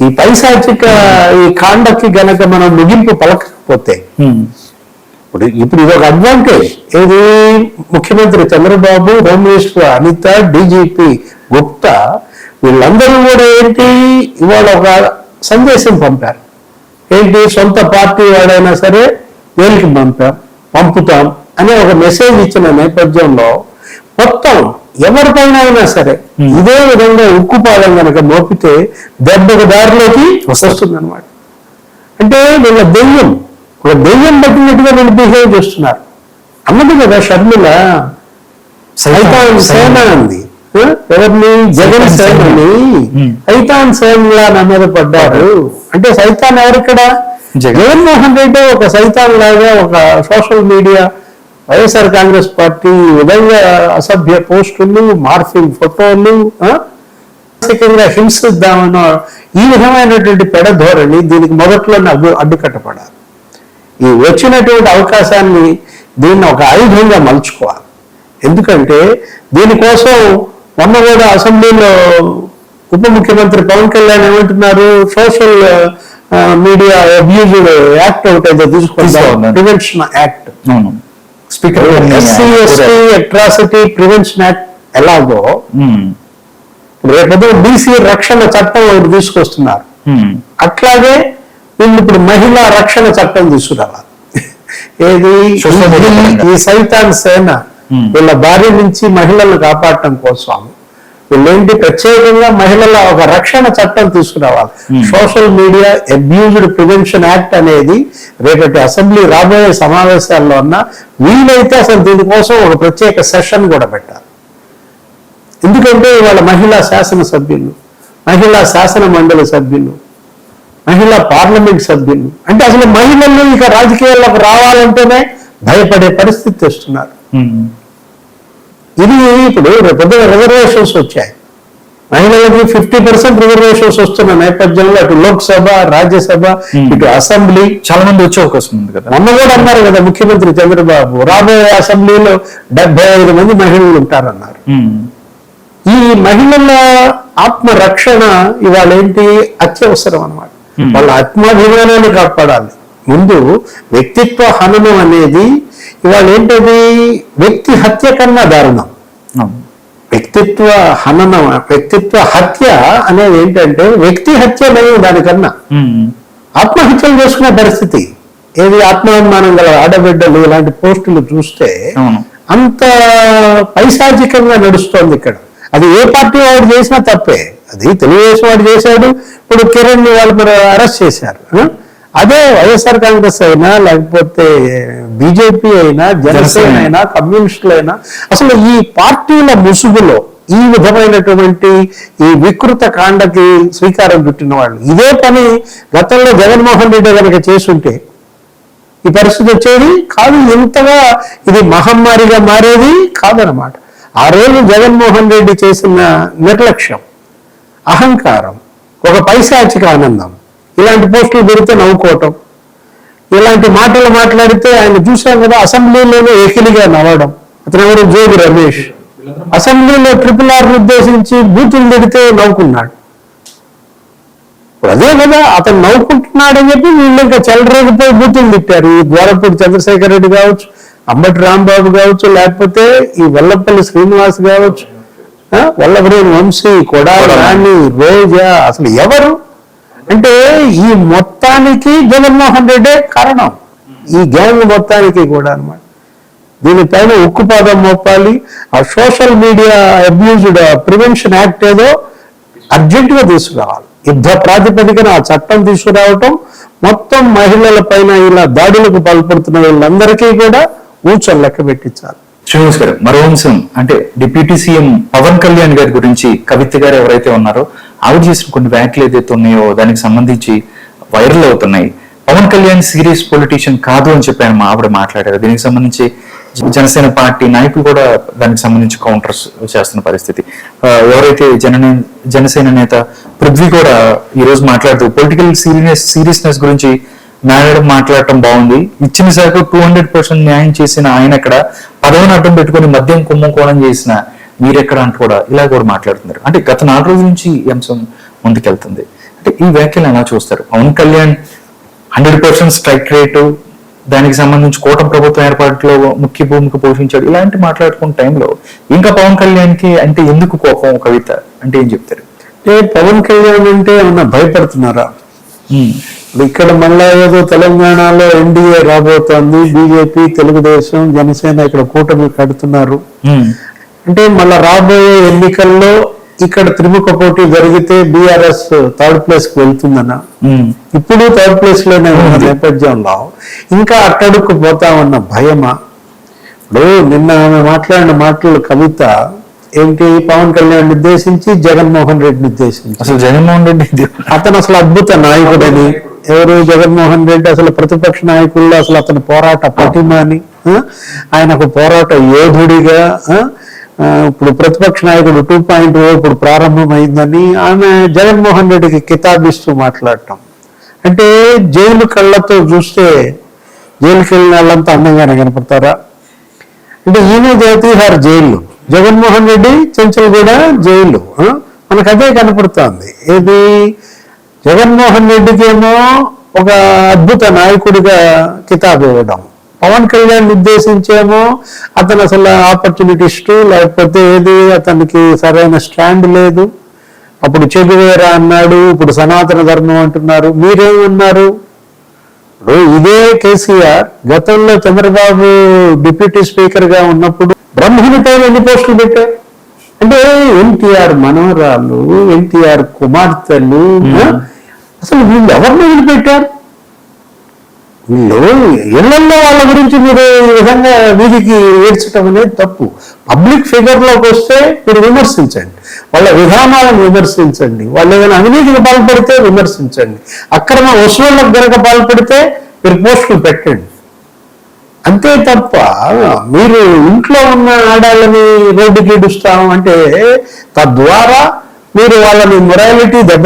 ఈ పైశాచిక ఈ కాండకి గనక మనం ముగింపు పలకకపోతే ఉమ్. ఇప్పుడు ఇప్పుడు ఇది ఒక అడ్వాంటేజ్ ఏది? ముఖ్యమంత్రి Chandrababu home minister Anitha DGP Gupta వీళ్ళందరూ కూడా ఏంటి? ఇవాళ ఒక సందేశం పంపారు. ఏంటి? సొంత పార్టీ వాడైనా సరే జైలుకి పంపాం పంపుతాం అనే ఒక మెసేజ్ ఇచ్చిన నేపథ్యంలో మొత్తం ఎవరిపైన అయినా సరే ఇదే విధంగా ఉక్కుపాదం కనుక మోపితే దెబ్బకు దారిలోకి వస్తుంది అనమాట అంటే వీళ్ళ దెయ్యం ఒక దెయ్యం పట్టినట్టుగా వీళ్ళు బిహేవ్ చేస్తున్నారు. అన్నది కదా షర్మిల సైతాన్ సేన అంది? ఎవరిని? జగన్ సేనని. Hmm. సైతాన్ సేనలా నా మీద పడ్డారు. అంటే సైతాన్ ఎవరిక్కడ? జగన్. జగన్మోహన్ రెడ్డి ఒక సైతాన్ లాగా ఒక social media YSR Congress party ఈ విధంగా అసభ్య పోస్టులు మార్ఫింగ్ ఫోటోలు? మానసికంగా హింసిద్దామన్న ఈ విధమైనటువంటి పెడధోరణి దీనికి మొదట్లోనే అడ్డు అడ్డుకట్టపడాలి ఈ వచ్చినటువంటి అవకాశాన్ని దీన్ని ఒక ఆయుధంగా మలుచుకోవాలి. ఎందుకంటే దీనికోసం మొన్న కూడా అసెంబ్లీలో ఉప ముఖ్యమంత్రి పవన్ కళ్యాణ్ ఏమంటున్నారు? సోషల్ మీడియా అబ్యూజ్డ్ యాక్ట్ ఒకటి ఏదో. Prevention act. Speaker SC ST atrocity prevention act ఎలాగో రేపు బీసీ రక్షణ చట్టం ఒకటి తీసుకొస్తున్నారు. అట్లాగే వీళ్ళు ఇప్పుడు మహిళా రక్షణ చట్టం తీసుకురావాలి. ఏది. ఈ సైతాన్ సేన Hmm. వీళ్ళ భార్య నుంచి మహిళలను కాపాడటం కోసం వీళ్ళేంటి ప్రత్యేకంగా మహిళల ఒక రక్షణ చట్టం తీసుకురావాలి. Hmm. Social media abused prevention act అనేది రేపటి అసెంబ్లీ రాబోయే సమావేశాల్లో ఉన్న వీలైతే అసలు దీనికోసం ఒక ప్రత్యేక సెషన్ కూడా పెట్టాలి. ఎందుకంటే ఇవాళ మహిళా శాసనసభ్యులు మహిళా శాసన మండలి సభ్యులు మహిళా పార్లమెంట్ సభ్యులు అంటే అసలు మహిళలు ఇక రాజకీయాల్లోకి రావాలంటేనే భయపడే పరిస్థితి తెస్తున్నారు. ఇది ఇప్పుడు రేపొద్దున రిజర్వేషన్స్ వచ్చాయి. మహిళలకి ఫిఫ్టీ పర్సెంట్ రిజర్వేషన్స్ వస్తున్న నేపథ్యంలో అటు లోక్సభ రాజ్యసభ. ఇటు అసెంబ్లీ. చాలా మంది వచ్చే అవకాశం ఉంది కదా. మొన్న కూడా అన్నారు కదా ముఖ్యమంత్రి చంద్రబాబు రాబోయే అసెంబ్లీలో డెబ్బై ఐదు మంది మహిళలు ఉంటారన్నారు. ఈ మహిళల ఆత్మ రక్షణ ఇవాళ ఏంటి? అత్యవసరం అన్నమాట. Hmm. వాళ్ళ ఆత్మాభిమానాన్ని కాపాడాలి. ముందు వ్యక్తిత్వ హననం అనేది ఇవాళ ఏంటది? వ్యక్తి హత్య కన్నా దారుణం. వ్యక్తిత్వ హననం వ్యక్తిత్వ హత్య అనేది ఏంటంటే వ్యక్తి హత్య నయం దానికన్నా. ఆత్మహత్యలు చేసుకునే పరిస్థితి. ఏది ఆత్మాభిమానం గల ఆడబిడ్డలు ఇలాంటి పోస్టులు చూస్తే అంత పైశాచికంగా నడుస్తోంది ఇక్కడ. అది ఏ పార్టీ వాడు చేసినా తప్పే. అది తెలుగుదేశం వాడు చేశాడు. ఇప్పుడు కిరణ్ వాళ్ళు మరి అరెస్ట్ చేశారు? అదే వైఎస్ఆర్ కాంగ్రెస్ అయినా లేకపోతే బీజేపీ అయినా జనసేన. అయినా కమ్యూనిస్టులు అయినా అసలు ఈ పార్టీల ముసుగులో ఈ విధమైనటువంటి ఈ వికృత కాండకి శ్రీకారం చుట్టిన వాళ్ళు ఇదే పని గతంలో జగన్మోహన్ రెడ్డి కనుక చేసుంటే ఈ పరిస్థితి వచ్చేది కాదు ఇంతగా ఇది మహమ్మారిగా మారేది కాదనమాట ఆ రోజు జగన్మోహన్ రెడ్డి చేసిన నిర్లక్ష్యం అహంకారం ఒక పైశాచిక ఆనందం ఇలాంటి పోస్టులు పెడితే నవ్వుకోవటం. ఇలాంటి మాటలు మాట్లాడితే ఆయన చూసాం కదా అసెంబ్లీలోనే ఏకిలిగా నవ్వడం. అతను ఎవరు? జోగి రమేష్. అసెంబ్లీలో ట్రిపుల్ ఆర్ ఉద్దేశించి బూతులు తిడితే నవ్వుకున్నాడు. అదే కదా అతను నవ్వుకుంటున్నాడని చెప్పి వీళ్ళు ఇంకా చెలరేగిపోయి బూతులు తిట్టారు. ఈ ద్వారపూడి చంద్రశేఖర్ రెడ్డి కావచ్చు అంబటి రాంబాబు కావచ్చు లేకపోతే ఈ వెల్లపల్లి శ్రీనివాస్ కావచ్చు వల్లభరేని వంశీ కొడాలి రాణి రోజా అసలు ఎవరు? అంటే ఈ మొత్తానికి జగన్మోహన్ రెడ్డే కారణం. ఈ గ్యాంగ్ మొత్తానికి కూడా అనమాట దీనిపైన ఉక్కుపాదం మోపాలి. ఆ social media abused prevention act ఏదో అర్జెంటుగా తీసుకురావాలి. యుద్ధ ప్రాతిపదికన ఆ చట్టం తీసుకురావటం మొత్తం మహిళల పైన ఇలా దాడులకు పాల్పడుతున్న వీళ్ళందరికీ కూడా ఊచలు లెక్క పెట్టించాలి. శ్రీనివాస్ గారు మరో అంశం అంటే డిప్యూటీ సీఎం పవన్ కళ్యాణ్ గారి గురించి కవిత గారు ఎవరైతే ఉన్నారో ఆవిడ చేసిన కొన్ని వ్యాఖ్యలు ఏదైతే ఉన్నాయో దానికి సంబంధించి వైరల్ అవుతున్నాయి. పవన్ కళ్యాణ్ సీరియస్ పొలిటీషియన్ కాదు అని చెప్పి ఆయన మా ఆవిడ మాట్లాడారు. దీనికి సంబంధించి జనసేన పార్టీ నాయకులు కూడా దానికి సంబంధించి కౌంటర్స్ చేస్తున్న పరిస్థితి. ఎవరైతే జన జనసేన నేత పృథ్వీ కూడా ఈ రోజు మాట్లాడుతూ పొలిటికల్ సీరియస్ సీరియస్నెస్ గురించి మేడం మాట్లాడటం బాగుంది. ఇచ్చిన శాఖ టూ హండ్రెడ్ పర్సెంట్ న్యాయం చేసిన ఆయన ఎక్కడ? పదవిని అడ్డం పెట్టుకొని మద్యం కుంభకోణం చేసిన మీరెక్కడ అంటూ కూడా ఇలా కూడా మాట్లాడుతున్నారు. అంటే గత నాలుగు రోజుల నుంచి ఈ అంశం ముందుకెళ్తుంది. అంటే ఈ వ్యాఖ్యలు ఎలా చూస్తారు? Pawan Kalyan hundred percent strike rate దానికి సంబంధించి కూటమి ప్రభుత్వం ఏర్పాటులో ముఖ్య భూమిక పోషించాడు. ఇలాంటి మాట్లాడుకున్న టైంలో ఇంకా పవన్ కళ్యాణ్కి అంటే ఎందుకు కోపం కవిత అంటే ఏం చెప్తారు? పవన్ కళ్యాణ్ అంటే ఏమన్నా భయపడుతున్నారా? ఇక్కడ మళ్ళా ఏదో తెలంగాణలో ఎన్డీఏ రాబోతోంది బీజేపీ తెలుగుదేశం జనసేన ఇక్కడ కూటమి కడుతున్నారు. అంటే మళ్ళా రాబోయే ఎన్నికల్లో ఇక్కడ త్రిముఖ పోటీ జరిగితే బీఆర్ఎస్ థర్డ్ ప్లేస్కి వెళ్తుందన్న. ఇప్పుడు థర్డ్ ప్లేస్లోనే ఉన్న నేపథ్యంలో ఇంకా అట్టడుకు పోతామన్న భయమా? ఇప్పుడు నిన్న ఆమె మాట్లాడిన మాటలు కవిత ఏంటి? పవన్ కళ్యాణ్ ఉద్దేశించి జగన్మోహన్ రెడ్డిని ఉద్దేశించి అసలు జగన్మోహన్ రెడ్డి అతను అసలు అద్భుత నాయకుడని. ఎవరు జగన్మోహన్ రెడ్డి? అసలు ప్రతిపక్ష నాయకుల్లో అసలు అతని పోరాట పటిమ అని ఆ? ఆయన ఒక పోరాట యోధుడిగా ఇప్పుడు ప్రతిపక్ష నాయకుడు టూ పాయింట్ oh ఇప్పుడు ప్రారంభమైందని ఆమె జగన్మోహన్ రెడ్డికి కితాబిస్తూ మాట్లాడటం. అంటే జైలు కళ్ళతో చూస్తే జైలుకి వెళ్ళిన వాళ్ళంతా అందంగానే కనపడతారా? అంటే ఈమె జయతీహార్ జైలు జగన్మోహన్ రెడ్డి చెంచల్గూడ జైలు ఆ? మనకు అదే కనపడుతోంది. ఏది? జగన్మోహన్ రెడ్డికి ఏమో ఒక అద్భుత నాయకుడిగా కితాబ్ ఇవ్వడం. పవన్ కళ్యాణ్ ఉద్దేశించేమో అతను అసలు ఆపర్చునిటిస్ట్ లేకపోతే ఏది అతనికి సరైన స్టాండ్ లేదు. అప్పుడు చెగువేరా అన్నాడు ఇప్పుడు సనాతన ధర్మం అంటున్నారు. మీరేమన్నారు? ఇప్పుడు ఇదే కేసీఆర్ గతంలో చంద్రబాబు డిప్యూటీ స్పీకర్గా ఉన్నప్పుడు బ్రహ్మణి పైన ఎన్ని పోస్టులు పెట్టారు? అంటే ఎన్టీఆర్ మనవరాలు ఎన్టీఆర్ కుమార్తెలు? అసలు వీళ్ళు ఎవరిని వదిలిపెట్టారు? వీళ్ళు ఇళ్ళలో వాళ్ళ గురించి మీరు ఈ విధంగా వీధికి ఏడ్చడం అనేది తప్పు. పబ్లిక్ ఫిగర్లోకి వస్తే మీరు విమర్శించండి. వాళ్ళ విధానాలను విమర్శించండి. వాళ్ళు ఏదైనా అవినీతికి పాల్పడితే విమర్శించండి. అక్రమ వసూళ్ళకు గనక పాల్పడితే మీరు పోస్టులు పెట్టండి. అంతే తప్ప మీరు ఇంట్లో ఉన్న ఆడాళ్ళని రోడ్డుకి ఇడుస్తాం అంటే తద్వారా మీరు వాళ్ళని మొరాలిటీ దెబ్బ